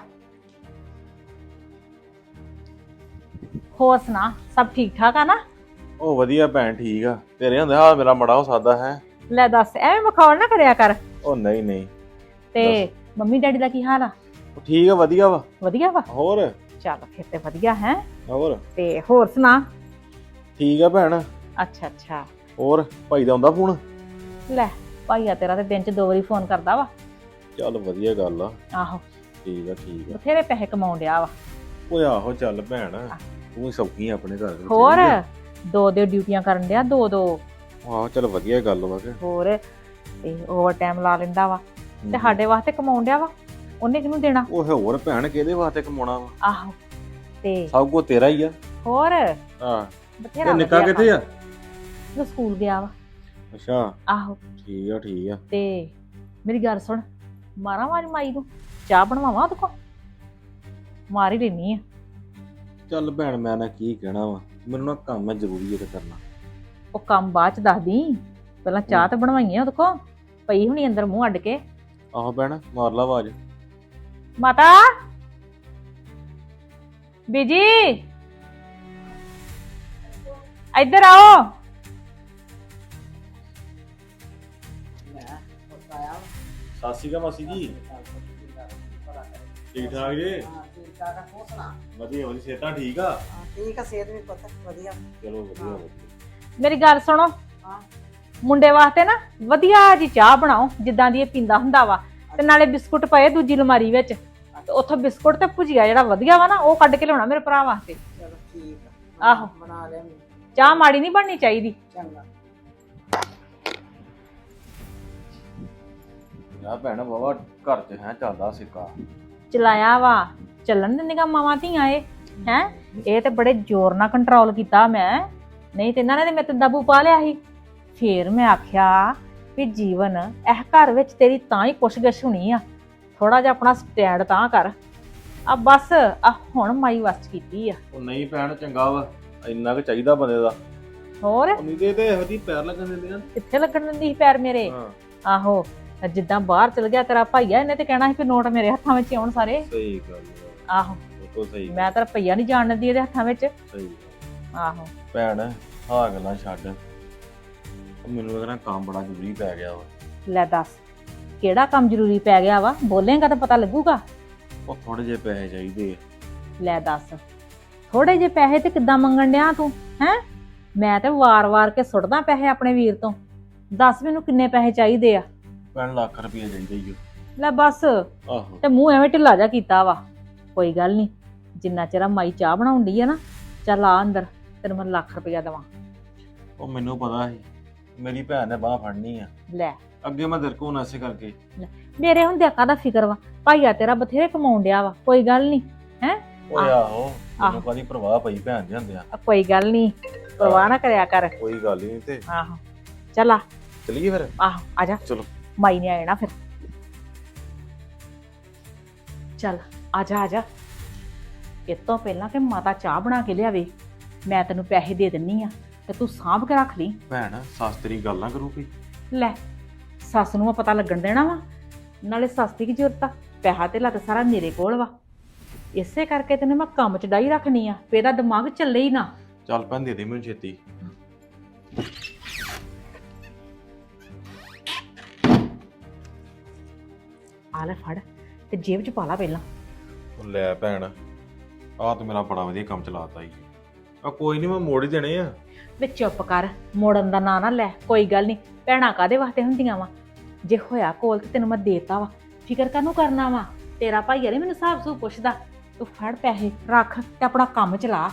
ਹੋਰ ਸੁਣਾ ਸਭ ਠੀਕ ਠਾਕ ਆ ਨਾ? ਉਹ ਵਧੀਆ ਭੈਣ ਠੀਕ ਆ। ਤੇਰੇ ਹੁੰਦੇ ਹਾਲ ਮੇਰਾ ਮੜਾ ਹੋ ਸਕਦਾ ਹੈ। ਲੈ ਦੱਸ ਐਵੇਂ ਮਖੌਲ ਨਾ ਕਰਿਆ ਕਰ। ਉਹ ਨਹੀਂ ਨਹੀਂ। ਤੇ ਮੰਮੀ ਡੈਡੀ ਦਾ ਕੀ ਹਾਲ ਆ? ਉਹ ਠੀਕ ਆ ਵਧੀਆ ਵਾ। ਵਧੀਆ ਵਾ? ਹੋਰ? ਚੱਲ ਫਿਰ ਤੇ ਵਧੀਆ ਹੈ। ਹੋਰ? ਤੇ ਹੋਰ ਸੁਣਾ ਠੀਕ ਆ ਭੈਣ। ਅੱਛਾ ਅੱਛਾ। ਹੋਰ ਭਾਈ ਦਾ ਆਉਂਦਾ ਫੋਨ? ਲੈ ਭਾਈਆ ਤੇਰਾ ਤੇ ਦਿਨ ਚ ਦੋ ਵਾਰੀ ਫੋਨ ਕਰਦਾ ਵਾ। ਚੱਲ ਵਧੀਆ ਗੱਲ ਆ। ਆਹੋ। ਠੀਕ ਆ ਠੀਕ ਆ। ਬਥੇਰੇ ਪੈਸੇ ਕਮਾਉਣ ਡਿਆ ਵਾ। ਓਏ ਆਹੋ ਚੱਲ ਭੈਣ ਤੂੰ ਹੀ ਸੌਕੀ ਆ ਆਪਣੇ ਘਰ ਵਿੱਚ ਹੋਰ ਦੋ ਦੋ ਡਿਊਟੀਆਂ ਕਰਨ ਡਿਆ ਦੋ ਦੋ। ਆਹੋ ਚੱਲ ਵਧੀਆ ਗੱਲ ਵਾ ਕਿ। ਹੋਰ ਤੇ ਓਵਰ ਟਾਈਮ ਲਾ ਲੈਂਦਾ ਵਾ। ਤੇ ਸਾਡੇ ਵਾਸਤੇ ਕਮਾਉਣ ਡਿਆ ਵਾ। ਉਹਨੇ ਕਿਹਨੂੰ ਦੇਣਾ? ਉਹ ਹੋਰ ਭੈਣ ਕਿਹਦੇ ਵਾਸਤੇ ਕਮਾਉਣਾ ਵਾ? ਆਹੋ। ਤੇ ਸਭ ਕੁਝ ਤੇਰਾ ਹੀ ਆ। ਹੋਰ? ਹਾਂ। ਬਥੇਰਾ ਤੇ ਨਿੱਕਾ ਵਧੀਆ ਕਿੱਥੇ ਆ? ਕੰਮ। ਉਹ ਸਕੂਲ ਗਿਆ ਵਾ। ਅੱਛਾ। ਆਹੋ। ਠੀਕ ਆ ਠੀਕ ਆ। ਤੇ ਮੇਰੀ ਗੱਲ ਸੁਣ ਮਾਰਾਂ ਆਵਾਜ਼ ਮਾਈ ਨੂੰ? ਚਾਹ ਬਣਵਾਵਾਂ ਉਹਦੇ ਕੋਲ? ਮਾਰ ਹੀ ਲੈਣੀ ਆ। ਚੱਲ ਭੈਣ ਮੈਂ ਨਾ ਕੀ ਕਹਿਣਾ ਵਾ? ਮੈਨੂੰ ਨਾ ਕੰਮ ਹੈ ਜ਼ਰੂਰੀ ਤੇ ਕਰਨਾ। ਉਹ ਕੰਮ ਬਾਅਦ ਚ ਦੱਸਦੀ। ਪਹਿਲਾਂ ਚਾਹ ਤਾਂ ਬਣਵਾਈਆਂ ਉਹਦੇ ਕੋਲ। ਪਈ ਹੁਣੀ ਅੰਦਰ ਮੂੰਹ ਅੱਡ ਕੇ। ਆਹੋ ਭੈਣ ਮਾਰ ਲਾ ਆਵਾਜ਼। ਮਾਤਾ! ਬੀਜੀ! ਇੱਧਰ ਆਓ। ਸਤਿ ਸ਼੍ਰੀ ਅਕਾਲ ਮਾਸੀ ਜੀ। ਠੀਕ ਠਾਕ ਜੀ? ਹਾਂ ਠੀਕ ਠਾਕ ਆ ਤੂੰ ਸੁਣਾ ਵਧੀਆ ਵਧੀਆ। ਸਿਹਤਾਂ ਠੀਕ ਆ? ਹਾਂ, ਠੀਕ ਆ ਸਿਹਤ ਵੀ ਪੁੱਤ ਵਧੀਆ ਚਲੋ ਵਧੀਆ ਵਧੀਆ। ਮੇਰੀ ਗੱਲ ਸੁਣੋ। ਹਾਂ ਮੁੰਡੇ ਵਾਸਤੇ ਨਾ ਵਧੀਆ ਜੀ ਚਾਹ ਬਣਾਓ ਜਿੱਦਾਂ ਦੀ ਇਹ ਪੀਂਦਾ ਹੁੰਦਾ ਵਾ। ਤੇ ਨਾਲੇ ਬਿਸਕੁਟ ਪਏ ਦੂਜੀ ਅਲਮਾਰੀ ਵਿੱਚ। ਤੇ ਉੱਥੋਂ ਬਿਸਕੁਟ ਤੇ ਭੁਜੀਆ ਜਿਹੜਾ ਵਧੀਆ ਵਾ ਨਾ ਉਹ ਕੱਢ ਕੇ ਲਿਆਉਣਾ ਮੇਰੇ ਭਰਾ ਵਾਸਤੇ। ਚਲੋ ਠੀਕ ਆ। ਆਹੋ। ਬਣਾ ਲਿਆ ਮੈਂ। ਚਾਹ ਮਾੜੀ ਨਹੀਂ ਬਣਨੀ ਚਾਹੀਦੀ। ਚੰਗਾ। ਆ ਭੈਣ ਬਾਬਾ ਘਰ 'ਚ ਹੈ ਚੱਲਦਾ ਸਿੱਕਾ। ਚਲਾਇਆ ਵਾ। ਚੱਲਣ ਦਿੰਦੀਆਂ ਮਾਵਾਂ ਧੀਆਂ ਇਹ ਹੈ? ਇਹ ਤੇ ਬੜੇ ਜ਼ੋਰ ਨਾਲ ਕੰਟਰੋਲ ਕੀਤਾ ਮੈਂ। ਨਹੀਂ ਤੇ ਇਹਨਾਂ ਨੇ ਤੇ ਮੇਰੇ ਤੇ ਦਬੂ ਪਾ ਲਿਆ ਸੀ। ਫੇਰ ਮੈਂ ਆਖਿਆ ਵੀ ਜੀਵਨ ਇਹ ਘਰ ਵਿੱਚ ਤੇਰੀ ਤਾਂ ਹੀ ਪੁੱਛਗਛ ਹੋਣੀ ਆ। ਥੋੜਾ ਜਿਹਾ ਆਪਣਾ ਸਟੈਂਡ ਤਾਂ ਕਰ। ਆ ਬਸ ਆ ਹੁਣ ਮਾਈ ਵਸਤ ਕੀਤੀ ਆ। ਉਹ ਨਹੀਂ ਭੈਣ ਚੰਗਾ ਵਾ। ਇੰਨਾ ਕੁ ਚਾਹੀਦਾ ਬੰਦੇ ਦਾ। ਹੋਰ? ਨਹੀਂ ਤੇ ਤੇ ਇਹੋ ਜਿਹੀ ਪੈਰ ਲੱਗਣ ਦਿੰਦੇ ਆ। ਕਿੱਥੇ ਲੱਗਣ ਦਿੰਦੀ ਸੀ ਪੈਰ ਮੇਰੇ? ਹਾਂ। ਆਹੋ ਜਿੱਦਾਂ ਬਾਹਰ ਚਲ ਗਿਆ ਤੇਰਾ ਭਾਈਆ ਇਹਨੇ ਤੇ ਕਹਿਣਾ ਸੀ ਕਿ ਨੋਟ ਮੇਰੇ ਹੱਥਾਂ ਵਿੱਚ ਆਉਣ ਸਾਰੇ। ਸਹੀ ਗੱਲ ਆ। ਆਹੋ। ਤੋਂ ਸਹੀ ਮੈਂ ਤਾਂ ਰੁਪਈਆ ਨਹੀਂ ਜਾਣ ਦਿੰਦੀ ਇਹਦੇ ਹੱਥਾਂ ਵਿੱਚ। ਸਹੀ ਆਹੋ। ਭੈਣ ਹਾਂ ਗੱਲਾਂ ਛੱਡ। ਉਹ ਮੈਨੂੰ ਇਹਦਾ ਕੰਮ ਬੜਾ ਜ਼ਰੂਰੀ ਪੈ ਗਿਆ ਵਾ। ਲੈ ਦੱਸ ਕਿਹੜਾ ਕੰਮ ਜ਼ਰੂਰੀ ਪੈ ਗਿਆ ਵਾ? ਬੋਲੇਗਾ ਤਾਂ ਪਤਾ ਲੱਗੂਗਾ। ਉਹ ਥੋੜੇ ਜਿਹੇ ਪੈਸੇ ਚਾਹੀਦੇ ਆ। ਲੈ ਦੱਸ। ਥੋੜੇ ਜਿਹੇ ਪੈਸੇ ਤੇ ਕਿੱਦਾਂ ਮੰਗਣ ਡਿਆ ਤੂੰ ਹੈ? ਮੈਂ ਤੇ ਵਾਰ-ਵਾਰ ਕੇ ਸੁੱਟਦਾ ਪੈਸੇ ਆਪਣੇ ਵੀਰ ਤੋਂ। ਦੱਸ ਮੈਨੂੰ ਕਿੰਨੇ ਪੈਸੇ ਚਾਹੀਦੇ ਆ? ਭੈਣ ਲੱਖ ਰੁਪਏ ਚਾਹੀਦੇ ਹੀ ਲੈ ਬਸ। ਆਹੋ। ਤੇ ਮੂੰਹ ਐਵੇਂ ਢਿੱਲਾ ਜਾ ਕੀਤਾ ਵਾ। ਕੋਈ ਗੱਲ ਨਹੀਂ ਜਿੰਨਾ ਚਿਰ ਆਹ ਮਾਈ ਚਾਹ ਬਣਾਉਂਦੀ ਆ ਨਾ ਚੱਲ ਆ ਅੰਦਰ ਤੈਨੂੰ ਮੈਂ ਲੱਖ ਰੁਪਇਆ ਦੇਵਾਂ। ਉਹ ਮੈਨੂੰ ਪਤਾ ਸੀ ਮੇਰੀ ਭੈਣ ਨੇ ਬਾਹ ਫੜਨੀ ਆ। ਲੈ। ਅੱਗੇ ਮੈਂ ਤੇਰੇ ਕੋਲ ਨਸੇ ਕਰਕੇ। ਮੇਰੇ ਹੁੰਦਿਆਂ ਕਾਹਦਾ ਫਿਕਰ ਵਾ? ਭਾਈਆ ਤੇਰਾ ਬਥੇਰੇ ਕਮਾਉਣ ਡਿਆ ਵਾ ਕੋਈ ਗੱਲ ਨਹੀਂ ਓਏ ਆਹ। ਮੈਨੂੰ ਕਾਦੀ ਪ੍ਰਵਾਹ ਪਈ ਭੈਣ ਦੇ ਹੁੰਦਿਆਂ। ਕੋਈ ਗੱਲ ਨਹੀਂ ਪਰਵਾਹ ਨਾ ਕਰਿਆ ਕਰ। ਕੋਈ ਗੱਲ ਨਹੀਂ ਤੇ। ਆਹੋ ਚੱਲ ਆ। ਚਲੀਏ ਫਿਰ? ਆਹੋ ਆ ਜਾ। ਚਲੋ। ਮਾਈ ਨੇ ਆਣਾ ਫਿਰ। ਚੱਲ ਆ ਜਾ ਆ ਜਾ। ਇਹ ਤੋਂ ਪਹਿਲਾਂ ਕਿ ਮਾਤਾ ਚਾਹ ਬਣਾ ਕੇ ਲਿਆਵੇ ਮੈਂ ਤੈਨੂੰ ਪੈਸੇ ਦੇ ਦਿੰਨੀ ਆ ਤੇ ਤੂੰ ਸਾਂਭ ਕੇ ਰੱਖ ਲਈ। ਭੈਣ ਸੱਸ ਤੇਰੀ ਗੱਲਾਂ ਕਰੂਗੀ। ਲੈ ਸੱਸ ਨੂੰ ਆ ਪਤਾ ਲੱਗਣ ਦੇਣਾ ਵਾ ਨਾਲੇ ਸੱਸ ਦੀ ਕੀ ਜ਼ਰੂਰਤ ਆ? ਪੈਸਾ ਤੇ ਲੱਤ ਸਾਰਾ ਮੇਰੇ ਕੋਲ ਵਾ। ਇਸੇ ਕਰਕੇ ਤੈਨੂੰ ਮੈਂ ਕੰਮ ਚ ਡਾਈ ਰੱਖਣੀ ਆ ਫੇਰ ਇਹਦਾ ਦਿਮਾਗ ਚੱਲੇ ਹੀ ਨਾ। ਚੱਲ ਭੈਣ ਦੇ ਦੇ ਮੈਨੂੰ ਛੇਤੀ। ਆ ਲੈ ਫੜ ਤੇ ਜੇਬ ਚ ਪਾ ਲਾ ਪਹਿਲਾਂ। ਉਹ ਲੈ ਭੈਣ ਆਹ ਤੇ ਮੇਰਾ ਬੜਾ ਵਧੀਆ ਕੰਮ ਚਲਾਤਾ ਈ। ਆ ਕੋਈ ਨਹੀਂ ਮੈਂ ਮੋੜ ਹੀ ਦੇਣੇ ਆ। ਵੇ ਚੁੱਪ ਕਰ ਮੋੜਨ ਦਾ ਨਾਂ ਨਾ ਲੈ ਕੋਈ ਗੱਲ ਨਹੀਂ ਭੈਣਾਂ ਕਾਦੇ ਵਾਸਤੇ ਹੁੰਦੀਆਂ ਵਾ? ਜੇ ਹੋਇਆ ਕੋਲ ਤੇ ਤੈਨੂੰ ਮੈਂ ਦੇਤਾ ਵਾ। ਫਿਕਰ ਕਾਹਨੂੰ ਕਰਨਾ ਵਾ? ਤੇਰਾ ਭਾਈ ਨਹੀਂ ਮੈਨੂੰ ਹਿਸਾਬ ਸੂ ਪੁੱਛਦਾ। ਤੂੰ ਫੜ ਪੈਸੇ ਰੱਖ ਤੇ ਆਪਣਾ ਕੰਮ ਚਲਾ।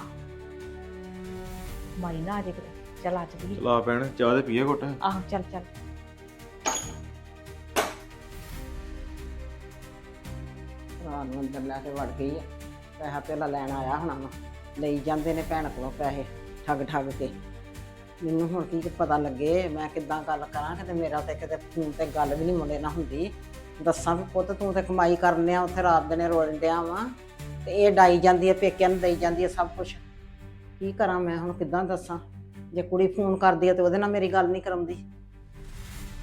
ਮਾਈ ਨਾ ਅਜੇ ਕਿਤੇ। ਚਲਾ ਚਲੀ ਚਲਾ ਭੈਣ ਚਾਹ ਦੇ ਪੀਏ ਘੁੱਟ। ਆਹੋ ਚੱਲ ਚੱਲ। ਰਾਤ ਨੂੰ ਅੰਦਰ ਲੈ ਕੇ ਵੜ ਗਈ ਆ। ਪੈਸਾ ਪਹਿਲਾਂ ਲੈਣ ਆਇਆ ਹੋਣਾ ਵਾ। ਲਈ ਜਾਂਦੇ ਨੇ ਭੈਣ ਕੋਲੋਂ ਪੈਸੇ ਠੱਗ ਠੱਗ ਕੇ। ਮੈਨੂੰ ਹੁਣ ਕੀ ਪਤਾ ਲੱਗੇ ਮੈਂ ਕਿੱਦਾਂ ਗੱਲ ਕਰਾਂ ਕਿਤੇ ਮੇਰਾ ਤੇ ਕਿਤੇ ਫੋਨ ਤੇ ਗੱਲ ਵੀ ਨਹੀਂ ਮੁੰਡੇ ਨਾਲ ਹੁੰਦੀ। ਦੱਸਾਂ ਵੀ ਪੁੱਤ ਤੂੰ ਤੇ ਕਮਾਈ ਕਰਨ ਆ ਉੱਥੇ ਰਾਤ ਦਿਨੇ ਰੋਣ ਡਿਆ ਵਾਂ। ਤੇ ਇਹ ਡਾਈ ਜਾਂਦੀ ਹੈ, ਪੇਕਿਆਂ ਨੂੰ ਦੇਈ ਜਾਂਦੀ ਹੈ ਸਭ ਕੁਝ ਕੀ ਕਰਾਂ ਮੈਂ ਹੁਣ, ਕਿੱਦਾਂ ਦੱਸਾਂ? ਜੇ ਕੁੜੀ ਫੋਨ ਕਰਦੀ ਹੈ ਤੇ ਉਹਦੇ ਨਾਲ ਮੇਰੀ ਗੱਲ ਨਹੀਂ ਕਰਾਉਂਦੀ।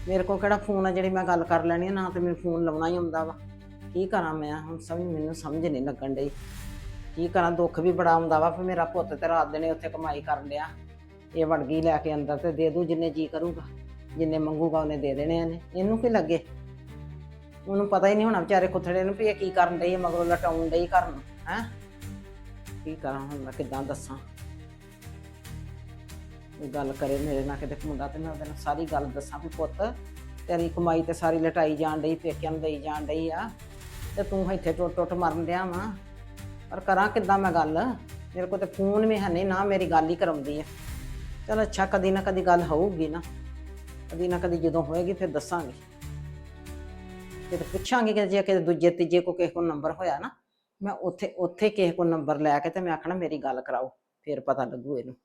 ਮੇਰੇ ਕੋਲ ਕਿਹੜਾ ਫੋਨ ਆ ਜਿਹੜੀ ਮੈਂ ਗੱਲ ਕਰ ਲੈਣੀ ਆ ਨਾ ਤੇ ਮੈਨੂੰ ਫੋਨ ਲਾਉਣਾ ਹੀ ਆਉਂਦਾ ਵਾ। ਕੀ ਕਰਾਂ ਮੈਂ? ਹੁਣ ਸਮਝ ਮੈਨੂੰ ਸਮਝ ਨਹੀਂ ਲੱਗਣ ਡਈ। ਕੀ ਕਰਾਂ? ਦੁੱਖ ਵੀ ਬੜਾ ਆਉਂਦਾ ਵਾ, ਫਿਰ ਮੇਰਾ ਪੁੱਤ ਤੇ ਰਾਤ ਦਿਨੇ ਉੱਥੇ ਕਮਾਈ ਕਰਨ ਡਿਆ। ਇਹ ਵੜ ਗਈ ਲੈ ਕੇ ਅੰਦਰ ਤੇ ਦੇ ਦੂ, ਜਿੰਨੇ ਜੀ ਕਰੂਗਾ, ਜਿੰਨੇ ਮੰਗੂਗਾ ਉਹਨੇ ਦੇ ਦੇਣੇ ਨੇ ਇਹਨੂੰ ਕੀ ਲੱਗੇ? ਉਹਨੂੰ ਪਤਾ ਹੀ ਨਹੀਂ ਹੋਣਾ ਵਿਚਾਰੇ ਕੁੱਥੜੇ ਨੂੰ ਵੀ ਇਹ ਕੀ ਕਰਨ ਡਈ ਹੈ ਮਗਰੋਂ ਲਟਾਉਣ ਡਈ ਘਰ ਨੂੰ ਹੈ? ਕੀ ਕਰਾਂ ਹੁਣ ਮੈਂ, ਕਿੱਦਾਂ ਦੱਸਾਂ? ਇਹ ਗੱਲ ਕਰੇ ਮੇਰੇ ਨਾਲ ਕਿਤੇ ਮੁੰਡਾ ਤੇ ਮੈਂ ਉਹਦੇ ਨਾਲ ਸਾਰੀ ਗੱਲ ਦੱਸਾਂ ਵੀ ਪੁੱਤ, ਤੇਰੀ ਕਮਾਈ ਤੇ ਸਾਰੀ ਲਟਾਈ ਜਾਣ ਡਈ, ਪੇਕਿਆਂ ਨੂੰ ਦੇਈ ਜਾਣ ਡਈ ਆ, ਤੇ ਤੂੰ ਇੱਥੇ ਟੁੱਟ ਟੁੱਟ ਮਰਨ ਡਿਆ ਵਾਂ। ਪਰ ਕਰਾਂ ਕਿੱਦਾਂ ਮੈਂ ਗੱਲ? ਮੇਰੇ ਕੋਲ ਤੇ ਫੋਨ ਵੀ ਹੈ ਨਹੀਂ, ਨਾ ਮੇਰੀ ਗੱਲ ਹੀ ਕਰਾਉਂਦੀ ਆ। ਚਲ ਅੱਛਾ, ਕਦੀ ਨਾ ਕਦੀ ਗੱਲ ਹੋਊਗੀ ਨਾ। ਕਦੀ ਨਾ ਕਦੀ ਜਦੋਂ ਹੋਏਗੀ, ਫਿਰ ਦੱਸਾਂਗੀ। ਤੇ ਪੁੱਛਾਂਗੀ ਕਿ ਜੇ ਕਿਤੇ ਦੂਜੇ ਤੀਜੇ ਕੋ ਕਿਸੇ ਕੋ ਨੰਬਰ ਹੋਇਆ ਨਾ, ਮੈਂ ਉੱਥੇ ਉੱਥੇ ਕਿਸੇ ਕੋ ਨੰਬਰ ਲੈ ਕੇ ਤੇ ਮੈਂ ਆਖਣਾ ਮੇਰੀ ਗੱਲ ਕਰਾਓ, ਫਿਰ ਪਤਾ ਲੱਗੂ ਇਹਨੂੰ।